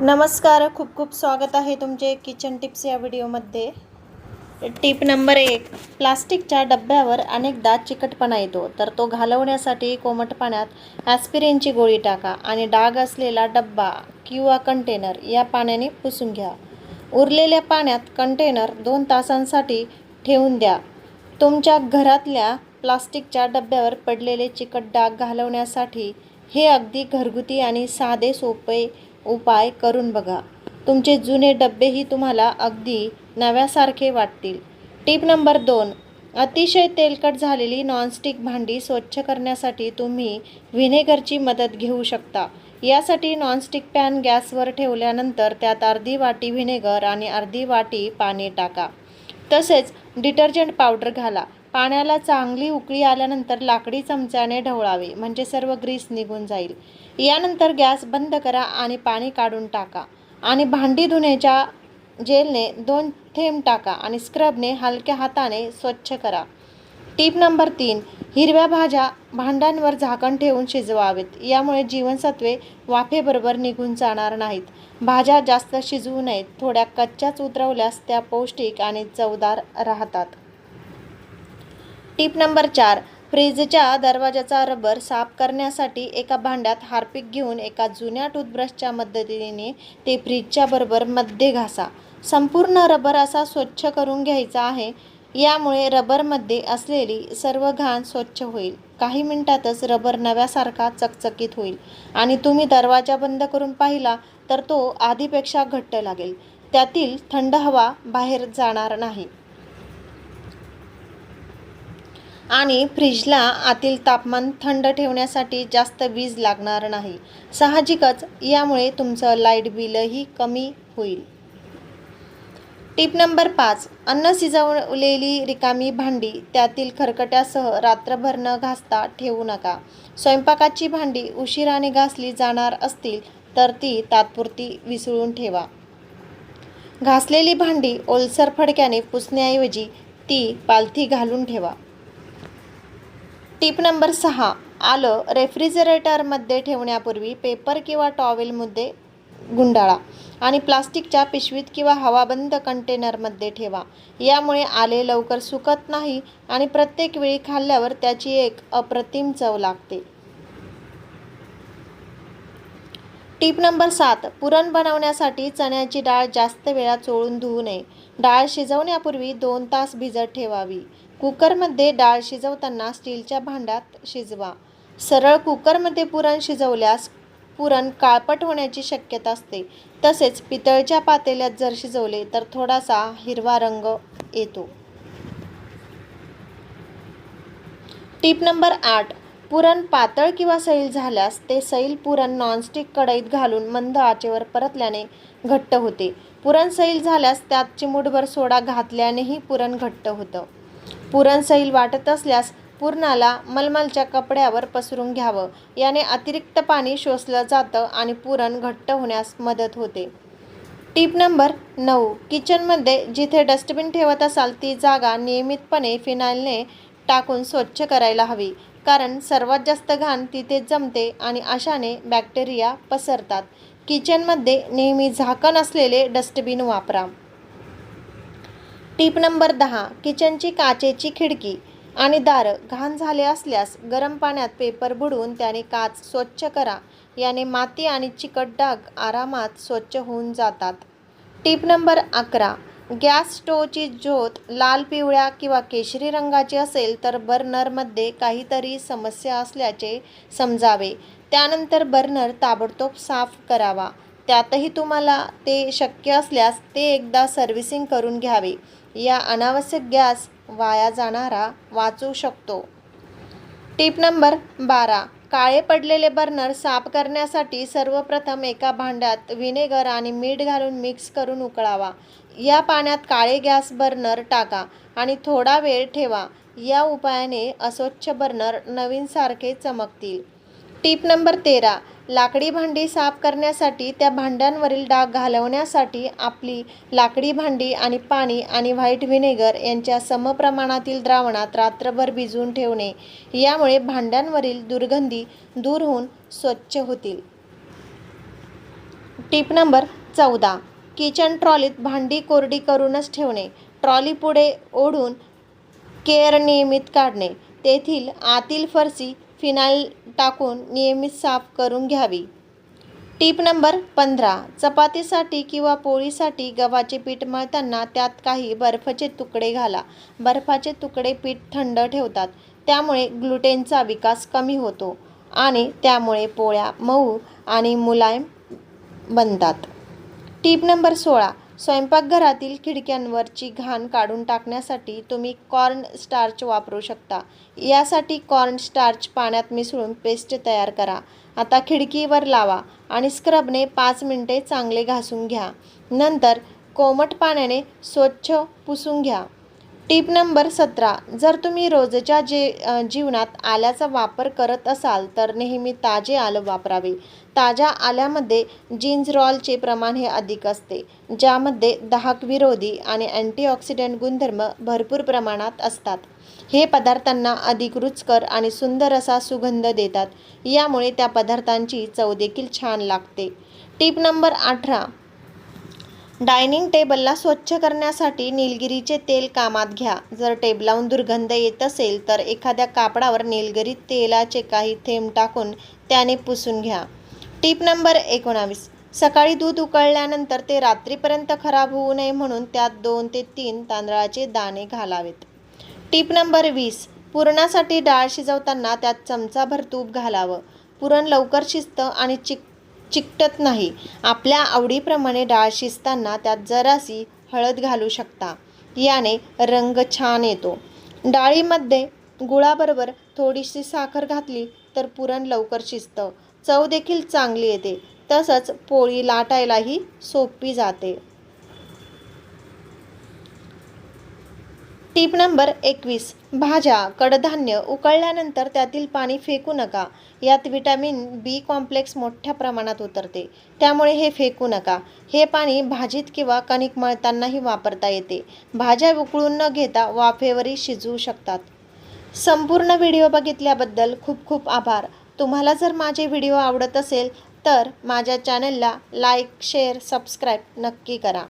नमस्कार खूप खूप स्वागत आहे तुमचे किचन टिप्स या व्हिडिओमध्ये. टिप नंबर एक प्लास्टिकच्या डब्यावर अनेकदा चिकटपणा येतो तर तो घालवण्यासाठी कोमट पाण्यात ॲस्पिरिनची गोळी टाका आणि डाग असलेला डब्बा किंवा कंटेनर या पाण्याने पुसून घ्या. उरलेल्या पाण्यात कंटेनर दोन तासांसाठी ठेवून द्या. तुमच्या घरातल्या प्लास्टिकच्या डब्यावर पडलेले चिकट डाग घालवण्यासाठी हे अगदी घरगुती आणि साधे सोपे उपाय करून बघा. तुमचे जुने डब्बेही तुम्हाला अगदी नव्यासारखे वाटतील. टीप नंबर दोन. अतिशय तेलकट झालेली नॉनस्टिक भांडी स्वच्छ करण्यासाठी तुम्ही व्हिनेगरची मदत घेऊ शकता. यासाठी नॉनस्टिक पॅन गॅसवर ठेवल्यानंतर त्यात अर्धी वाटी व्हिनेगर आणि अर्धी वाटी पाणी टाका. तसेच डिटर्जंट पावडर घाला. पाण्याला चांगली उकळी आल्यानंतर लाकडी चमच्याने ढवळावे म्हणजे सर्व ग्रीस निघून जाईल. यानंतर गॅस बंद करा आणि पाणी काढून टाका आणि भांडी धुण्याच्या जेलने दोन थेंब टाका आणि स्क्रबने हलक्या हाताने स्वच्छ करा. टीप नंबर तीन हिरव्या भाज्या भांड्यांवर झाकण ठेवून शिजवावेत. यामुळे जीवनसत्वे वाफेबरोबर निघून जाणार नाहीत. भाज्या जास्त शिजवू नयेत थोड्या कच्च्याच उतरवल्यास त्या पौष्टिक आणि चवदार राहतात. टीप नंबर चार फ्रीजच्या दरवाजाचा रबर साफ करण्यासाठी एका भांड्यात हार्पिक घेऊन एका जुन्या टूथब्रशच्या मदतीने ते फ्रीजच्या बरोबर मध्ये घासा. संपूर्ण रबर असा स्वच्छ करून घ्यायचा आहे. यामुळे रबरमध्ये असलेली सर्व घाण स्वच्छ होईल. काही मिनिटातच रबर नव्यासारखा चकचकीत होईल. आणि तुम्ही दरवाजा बंद करून पाहिला तर तो आधीपेक्षा घट्ट लागेल. त्यातील थंड हवा बाहेर जाणार नाही. आणि फ्रीजला आतील तापमान थंड ठेवण्यासाठी जास्त वीज लागणार नाही. साहजिकच यामुळे तुमचं लाइट बिलही कमी होईल. टिप नंबर पाच. अन्न शिजवलेली रिकामी भांडी त्यातील खरकट्यासह रात्रभर न घासता ठेवू नका. स्वयंपाकाची भांडी उशिराने घासली जाणार असतील तर ती तात्पुरती विसळून ठेवा. घासलेली भांडी ओलसर फडक्याने पुसण्याऐवजी ती पालथी घालून ठेवा. टीप नंबर सहा. आलं रेफ्रिजरेटरमध्ये ठेवण्यापूर्वी पेपर किंवा टॉवेलमध्ये गुंडाळा आणि प्लास्टिकच्या पिशवीत किंवा हवाबंद कंटेनरमध्ये ठेवा. यामुळे आले लवकर सुकत नाही आणि प्रत्येक वेळी खाल्ल्यावर त्याची एक अप्रतिम चव लागते. टीप नंबर सात. पुरण बनवण्यासाठी चण्याची डाळ जास्त वेळा चोळून धुवू नये. डाळ शिजवण्यापूर्वी दोन तास भिजत ठेवावी. कुकरमध्ये डाळ शिजवताना स्टीलच्या भांड्यात शिजवा. सरळ कुकरमध्ये पुरण शिजवल्यास पुरण काळपट होण्याची शक्यता असते. तसेच पितळच्या पातेल्यात जर शिजवले तर थोडासा हिरवा रंग येतो. टीप नंबर आठ. पुरण पातळ किंवा सैल झाल्यास ते सैल पुरण नॉनस्टिक कढईत घालून मंद आचेवर परतल्याने घट्ट होते. पुरण सैल झाल्यास त्यात चिमूटभर सोडा घातल्यानेही पुरण घट्ट होतं. पुरणसैल वाटत असल्यास पुरणाला मलमलच्या कपड्यावर पसरून घ्यावं. याने अतिरिक्त पाणी शोषलं जातं आणि पुरण घट्ट होण्यास मदत होते. टीप नंबर नऊ. किचनमध्ये जिथे डस्टबिन ठेवत असाल ती जागा नियमितपणे फिनाईलने टाकून स्वच्छ करायला हवी. कारण सर्वात जास्त घाण तिथे जमते आणि अशाने बॅक्टेरिया पसरतात. किचनमध्ये नेहमी झाकण असलेले डस्टबिन वापरा. टीप नंबर दहा किचनची काचेची खिडकी आणि दारं घाण झाले असल्यास गरम पाण्यात पेपर बुडवून त्याने काच स्वच्छ करा. याने माती आणि चिकट डाग आरामात स्वच्छ होऊन जातात. टीप नंबर अकरा गॅस स्टोवची ज्योत लाल पिवळ्या किंवा केशरी रंगाची असेल तर बर्नरमध्ये काहीतरी समस्या असल्याचे समजावे. त्यानंतर बर्नर ताबडतोब साफ करावा. त्यातही तुम्हाला ते शक्य असल्यास ते एकदा सर्व्हिसिंग करून घ्यावे. या अनावश्यक गॅस वाया जाणारा वाचू शकतो. टीप नंबर बारा. काळे पडलेले बर्नर साफ करण्यासाठी सर्वप्रथम एका भांड्यात व्हिनेगर आणि मीठ घालून मिक्स करून उकळावा. या पाण्यात काळे गॅस बर्नर टाका आणि थोडा वेळ ठेवा. या उपायाने अस्वच्छ बर्नर नवीनसारखे चमकतील. टीप नंबर तेरा. लाकडी भांडी साफ करण्यासाठी त्या भांड्यांवरील डाग घालवण्यासाठी आपली लाकडी भांडी आणि पाणी आणि व्हाईट व्हिनेगर यांच्या समप्रमाणातील द्रावणात रात्रभर भिजवून ठेवणे यामुळे भांड्यांवरील दुर्गंधी दूर होऊन स्वच्छ होतील. टीप नंबर चौदा. किचन ट्रॉलीत भांडी कोरडी करूनच ठेवणे ट्रॉली पुढे ओढून केअर नियमित काढणे तेथील आतील फरशी फिनाईल टाकून नियमित साफ करून घ्यावी. टीप नंबर पंधरा. चपातीसाठी किंवा पोळीसाठी गव्हाचे पीठ मळताना त्यात काही बर्फाचे तुकडे घाला. बर्फाचे तुकडे पीठ थंड ठेवतात. त्यामुळे ग्लुटेनचा विकास कमी होतो आणि त्यामुळे पोळ्या मऊ आणि मुलायम बनतात. टीप नंबर सोळा. स्वयंपाकघरातील खिडक्यांवरची घाण काढून टाकण्यासाठी तुम्ही कॉर्न स्टार्च वापरू शकता. यासाठी कॉर्न स्टार्च पाण्यात मिसळून पेस्ट तयार करा. आता खिडकीवर लावा आणि स्क्रबने पाच मिनिटे चांगले घासून घ्या. नंतर कोमट पाण्याने स्वच्छ पुसून घ्या. टीप नंबर सतरा जर तुम्ही रोजच्या जे जीवनात आल्याचा वापर करत असाल तर नेहमी ताजे आलं वापरावे. ताज्या आल्यामध्ये जीन्स रॉलचे प्रमाण हे अधिक असते ज्यामध्ये दाहक विरोधी आणि अँटीऑक्सिडंट गुणधर्म भरपूर प्रमाणात असतात. हे पदार्थांना अधिक रुचकर आणि सुंदर असा सुगंध देतात. यामुळे त्या पदार्थांची चव देखील छान लागते. टीप नंबर अठरा डायनिंग टेबलला स्वच्छ करण्यासाठी निलगिरीचे तेल कामात घ्या. जर टेबलाहून दुर्गंध येत असेल तर एखाद्या कापडावर निलगिरी तेलाचे काही थेंब टाकून त्याने पुसून घ्या. टीप नंबर एकोणावीस. सकाळी दूध उकळल्यानंतर ते रात्रीपर्यंत खराब होऊ नये म्हणून त्यात दोन ते तीन तांदळाचे दाणे घालावेत. टीप नंबर वीस. पुरणासाठी डाळ शिजवताना त्यात चमचाभर तूप घालावं. पुरण लवकर शिजतं आणि चिक चिकटत नाही. आपल्या आवडीप्रमाणे डाळ शिजताना त्यात जरासी हळद घालू शकता. याने रंग छान येतो. डाळीमध्ये गुळाबरोबर थोडीशी साखर घातली तर पुरण लवकर शिजतं. चव देखील चांगली येते. तसंच पोळी लाटायलाही सोपी जाते. टीप नंबर एकवीस. भाज्या कडधान्य उकळल्यानंतर त्यातील पाणी फेकू नका. यात विटॅमिन बी कॉम्प्लेक्स मोठ्या प्रमाणात उतरते. त्यामुळे हे फेकू नका. हे पाणी भाजीत किंवा कणिक मळतानाही वापरता येते. भाज्या उकळून न घेता वाफेवरही शिजवू शकतात. संपूर्ण व्हिडिओ बघितल्याबद्दल खूप खूप आभार. तुम्हाला जर माझे व्हिडिओ आवडत असेल तर माझ्या चॅनलला लाईक शेअर सबस्क्राईब नक्की करा.